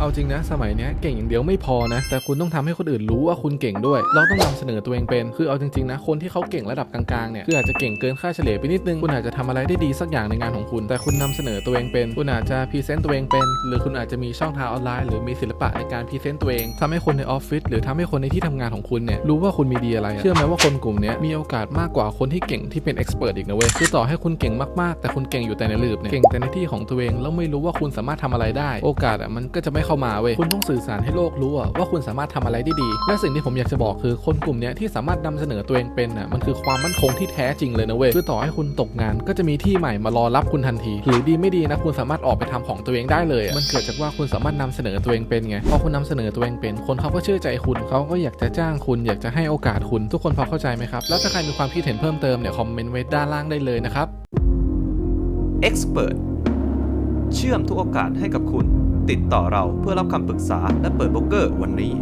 เอาจริงนะ สมัยนี้เก่งอย่างเดียวไม่พอนะ แต่คุณต้องทำให้คนอื่นรู้ว่าคุณเก่งด้วย เราต้องนำเสนอตัวเองเป็น คือเอาจริงๆนะคนที่เขาเก่งระดับกลางๆเนี่ยคืออาจจะเก่งเกินค่าเฉลี่ยไปนิดนึงคุณอาจจะทำอะไรได้ดีสักอย่างในงานของคุณ แต่คุณนำเสนอตัวเองเป็น คุณอาจจะพรีเซนต์ตัวเองเป็น หรือคุณอาจจะมีช่องทางออนไลน์หรือมีศิลปะในการพรีเซนต์ตัวเองทำให้คนในออฟฟิศหรือทำให้คนในที่ทำงานของคุณเนี่ยรู้ว่าคุณมีดีอะไร เชื่อไหมว่าคนกลุ่มนี้มีโอกาสมากกว่าคนที่เก่งที่เป็นเอ็กซ์เพรสอีกนะเว้ยคือต่อให้คุณเก่งมากๆ แต่คุณเก่งอยู่แต่ในลืบเนี่ยเก่งแต่ในที่ของตัวเองแล้วไม่รู้ว่าคุณสามารถทำอะไรได้ โอกาสอะมันก็จะไม่เข้ามาเว้ยคุณต้องสื่อสารให้โลกรู้ว่าคุณสามารถทำอะไรได้ดี และสิ่งที่ผมอยากจะบอกคือคนกลุ่มนี้ที่สามารถนำเสนอตัวเองเป็นอะมันคือความมั่นคงที่แท้จริงเลยนะเว้ยคือต่อให้คุณตกงานก็จะมีที่ใหม่มารอรับคุณทันที หรือดีไม่ดีนะคุณสามารถออกไปทำของตัวเองได้เลยอะมันเกิดจากว่าคุณสามารถนำเสนอตัวเองเป็นไงพอคุณนำเสนอตัวเองเป็น คนเขาก็เชื่อใจคุณเขาก็อยากจะจ้างคุณ อยากจะให้โอกาสคุณทุกคนพอเข้าใจไหมครับแล้วถ้าใครมีความคิดเห็นเพิ่มเติมเนี่ยคอมเมนต์ไว้ด้านล่างได้เลยนะครับ Expert เชื่อมทุกโอกาสให้กับคุณ ติดต่อเราเพื่อรับคำปรึกษาและเปิดโบรกเกอร์วันนี้